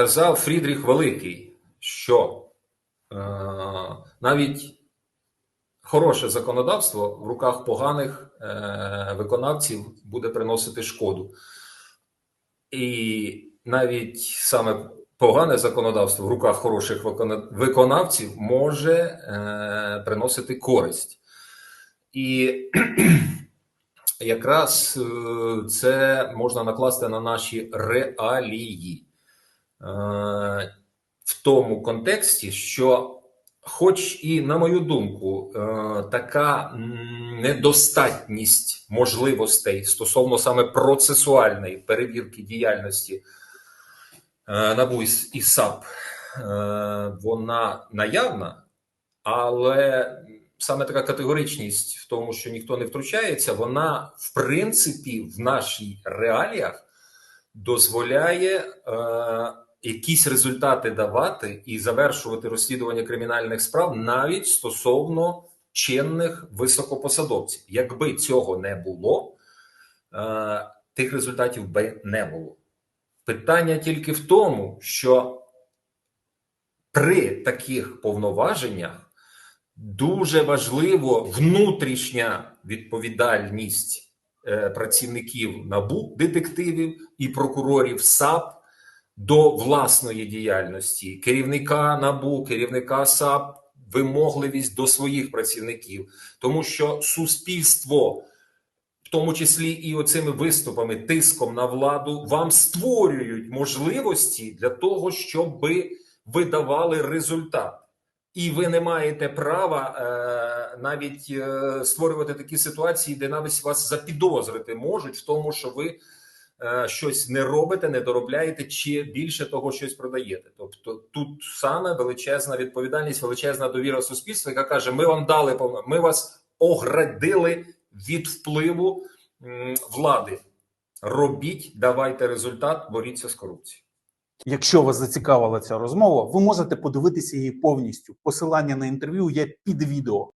Казав Фрідріх Великий, що е, навіть хороше законодавство в руках поганих е, виконавців буде приносити шкоду. І навіть саме погане законодавство в руках хороших виконавців може е, приносити користь. І якраз е, це можна накласти на наші реалії. Е, в тому контексті, що, хоч і на мою думку, е, така недостатність можливостей стосовно саме процесуальної перевірки діяльності е, НАБУ і САП, вона наявна, але саме така категоричність в тому, що ніхто не втручається, вона в принципі в нашій реаліях дозволяє якісь результати давати і завершувати розслідування кримінальних справ навіть стосовно чинних високопосадовців. Якби цього не було, е, тих результатів би не було. Питання тільки в тому, що при таких повноваженнях дуже важливо внутрішня відповідальність е, працівників НАБУ, детективів і прокурорів САП до власної діяльності, керівника НАБУ, керівника САП, вимогливість до своїх працівників, тому що суспільство, в тому числі і оцими виступами, тиском на владу, вам створюють можливості для того, щоб ви давали результат. І ви не маєте права е, навіть е, створювати такі ситуації, де навіть вас запідозрити можуть в тому, що ви щось не робите, не доробляєте, чи більше того щось продаєте. Тобто тут саме величезна відповідальність, величезна довіра суспільства, яка каже: Ми вам дали ми вас оградили від впливу влади. Робіть, давайте результат, боріться з корупцією. Якщо вас зацікавила ця розмова, ви можете подивитися її повністю. Посилання на інтерв'ю є під відео.